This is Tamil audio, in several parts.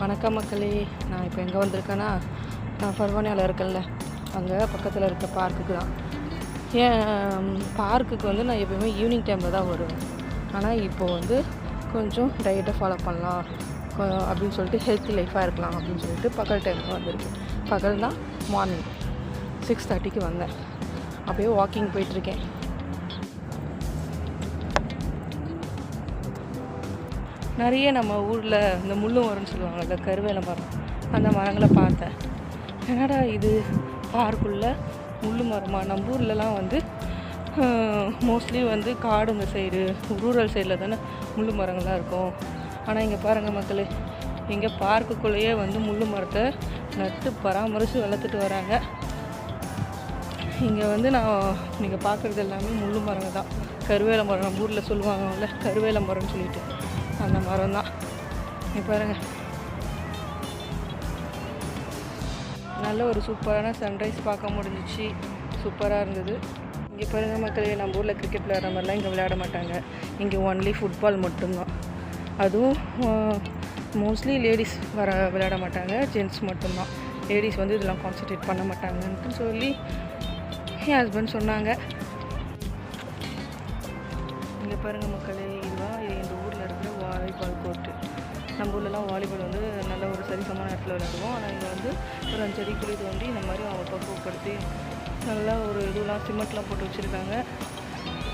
வணக்கம் மக்களே. நான் இப்போ எங்கே வந்திருக்கேன்னா நான் ஃபர்வானியாவில் இருக்கேன்ல. அங்கே பக்கத்தில் இருக்க பார்க்குக்கு தான். ஏன் பார்க்குக்கு வந்து நான் எப்போயுமே ஈவினிங் டைமில் தான் வருவேன். ஆனால் இப்போ வந்து கொஞ்சம் டயட்டை ஃபாலோ பண்ணலாம். அப்படின்னு சொல்லிட்டு ஹெல்த்தி லைஃபாக இருக்கலாம் அப்படின்னு சொல்லிட்டு பகல் டைமில் வந்திருக்கேன். பகல் தான் மார்னிங் சிக்ஸ் தேர்ட்டிக்கு வந்தேன். அப்படியே வாக்கிங் போயிட்டுருக்கேன் நிறைய நம்ம ஊரில் இந்த முள்ளு மரம்னு சொல்லுவாங்கல்ல கருவேல மரம் அந்த மரங்களை பார்த்தேன். என்னடா இது? பார்க்குள்ள முள்ளு மரமாக நம்ம ஊர்லலாம் வந்து மோஸ்ட்லி வந்து காடு இந்த சைடு ரூரல் சைடில் தானே முள்ளு மரங்கள்லாம் இருக்கும். ஆனால் இங்கே பாருங்கள் மக்களே இங்கே பார்க்குக்குள்ளேயே வந்து முள்ளு மரத்தை நட்டு பராமரித்து வளர்த்துட்டு வராங்க. இங்கே வந்து நான் நீங்கள் பார்க்குறது எல்லாமே முள்ளு மரங்கள் தான். கருவேல மரம் நம்ம ஊரில் சொல்லுவாங்கல்ல கருவேல மரம்னு சொல்லிட்டு. அந்த மரம் தான் இங்கே பாருங்க. நல்ல ஒரு சூப்பரான சன்ரைஸ் பார்க்க முடிஞ்சிச்சு. சூப்பராக இருந்தது. இங்கே பாருங்கள் மக்களே நம்ம ஊரில் கிரிக்கெட் விளையாடுற மாதிரிலாம் இங்கே விளையாட மாட்டாங்க. இங்கே ஒன்லி ஃபுட்பால் மட்டும்தான். அதுவும் மோஸ்ட்லி லேடிஸ் வர விளையாட மாட்டாங்க. ஜென்ட்ஸ் மட்டும்தான். லேடிஸ் வந்து இதெல்லாம் கான்சன்ட்ரேட் பண்ண மாட்டாங்கன்ட்டு சொல்லி என் ஹஸ்பண்ட் சொன்னாங்க. இங்கே பாருங்கள் மக்களே இதுதான் இது வாலிபால் கோர்ட்டு. நம்ம ஊர்லலாம் வாலிபால் வந்து நல்ல ஒரு சரிசமான இடத்துல விளையாடுவோம். ஆனால் இங்கே வந்து ஒரு அஞ்சடி குழி தோண்டி இந்த மாதிரி அவங்க பக்குவப்படுத்தி நல்லா ஒரு இதுலாம் சிமெண்ட்லாம் போட்டு வச்சுருக்காங்க.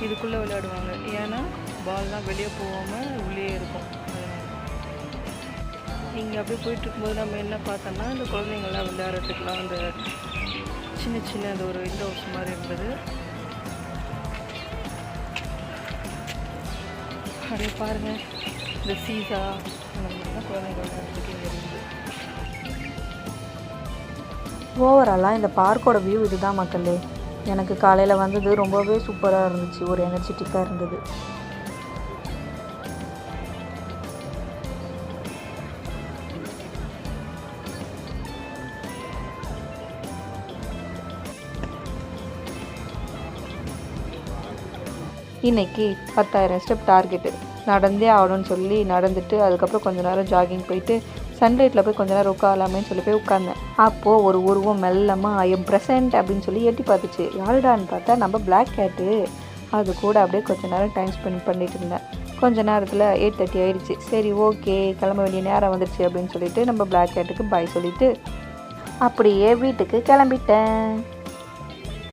இதுக்குள்ளே விளையாடுவாங்க. ஏன்னா பால்லாம் வெளியே போகாமல் உள்ளே இருக்கும். இங்கே அப்படியே போயிட்டு இருக்கும்போது நம்ம என்ன பார்த்தோம்னா இந்த குழந்தைங்கள்லாம் விளையாடுறதுக்குலாம் அந்த சின்ன சின்ன அந்த ஒரு விண்டோ ஹவுஸ் மாதிரி இருந்தது. அப்படியே பாருங்கள் இந்த சீசா அந்த மாதிரிலாம் குழந்தைங்க விளையாடுறதுக்கு இங்கே ஓவராலாக இந்த பார்க்கோட வியூ இதுதான் மக்களே. எனக்கு காலையில் வந்தது ரொம்பவே சூப்பராக இருந்துச்சு. ஒரு எனர்ஜெட்டிக்காக இருந்தது. இன்னைக்கு பத்தாயிரம் ஸ்டெப் டார்கெட்டு நடந்தே ஆகணும்னு சொல்லி நடந்துட்டு அதுக்கப்புறம் கொஞ்ச நேரம் ஜாகிங் போயிட்டு சன்லைட்டில் போய் கொஞ்ச நேரம் உட்காரலாமேன்னு சொல்லி போய் உட்கார்ந்தேன். அப்போது ஒரு உருவம் மெல்லமாக ஐ எம் ப்ரெசன்ட் அப்படின்னு சொல்லி எட்டி பார்த்துச்சு. யாருடான்னு பார்த்தா நம்ம பிளாக் கேட்டு அது கூட அப்படியே கொஞ்ச நேரம் டைம் ஸ்பெண்ட் பண்ணிட்டு இருந்தேன். கொஞ்ச நேரத்தில் எயிட் தேர்ட்டி ஆயிடுச்சு. சரி ஓகே கிளம்ப வேண்டிய நேரம் வந்துடுச்சு அப்படின்னு சொல்லிட்டு நம்ம பிளாக் கேட்டுக்கு பாய் சொல்லிட்டு அப்படியே வீட்டுக்கு கிளம்பிட்டேன்.